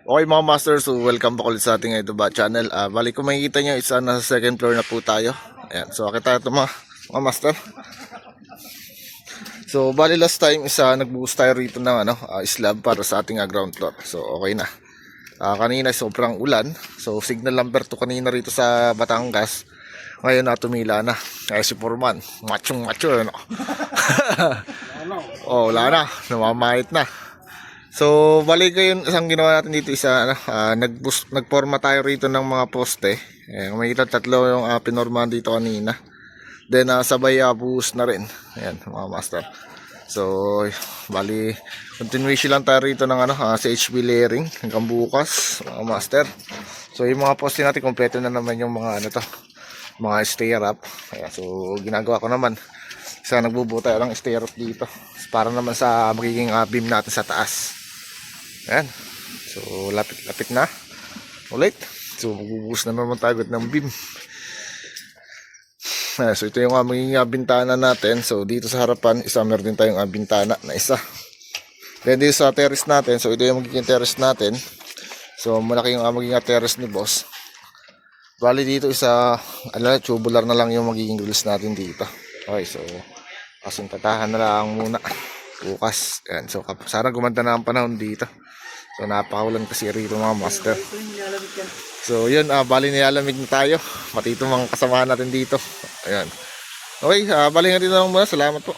Okay mga master, so welcome back ulit sa ating ito ba channel. Ah, bali kung makikita nyo, isa nasa second floor na po tayo. Ayan, so akita ito mga, mga master. So bali last time, isa nagbuhos tayo rito ng ano, ah, slab para sa ating ah, ground floor. So okay na. Ah, kanina sobrang ulan. So signal number 2 kanina rito sa Batangas. Ngayon na tumila na. Kaya si Foreman, machong macho. Ano? oh, wala na. Namamahit na. So, balik ko yun, isang ginawa natin dito, isa, ah, nagbus, nagporma tayo rito ng mga poste. Eh, may kita tatlo yung uh, pinormahan dito kanina. Then, ah, sabay uh, na rin. Ayan, mga master. So, bali, continuation lang tayo rito ng ano, ah, sa HB layering hanggang bukas, mga master. So, yung mga poste natin, kompleto na naman yung mga ano to, mga stair up. Ayan, so, ginagawa ko naman. Isa nagbubuo tayo ng stair up dito. Para naman sa magiging ah, beam natin sa taas. Ayan. So, lapit-lapit na. Ulit. So, magbubuhos na naman agad ng beam. Ayan, so, ito yung magiging ah, bintana natin. So, dito sa harapan, isa meron din tayong ah, bintana na isa. Then, dito sa terrace natin. So, ito yung magiging terrace natin. So, malaki yung uh, magiging ah, terrace ni boss. Bali dito isa, ano, tubular na lang yung magiging grills natin dito. Okay, so, kasintatahan na lang muna. Bukas. Yan. So, sana gumanda na ang panahon dito. So, napakaulan kasi rito mga master. So, yun, ah, bali nilalamig na tayo. Pati itong mga kasamahan natin dito. Ayan. Okay, ah, bali nga dito lang muna. Salamat po.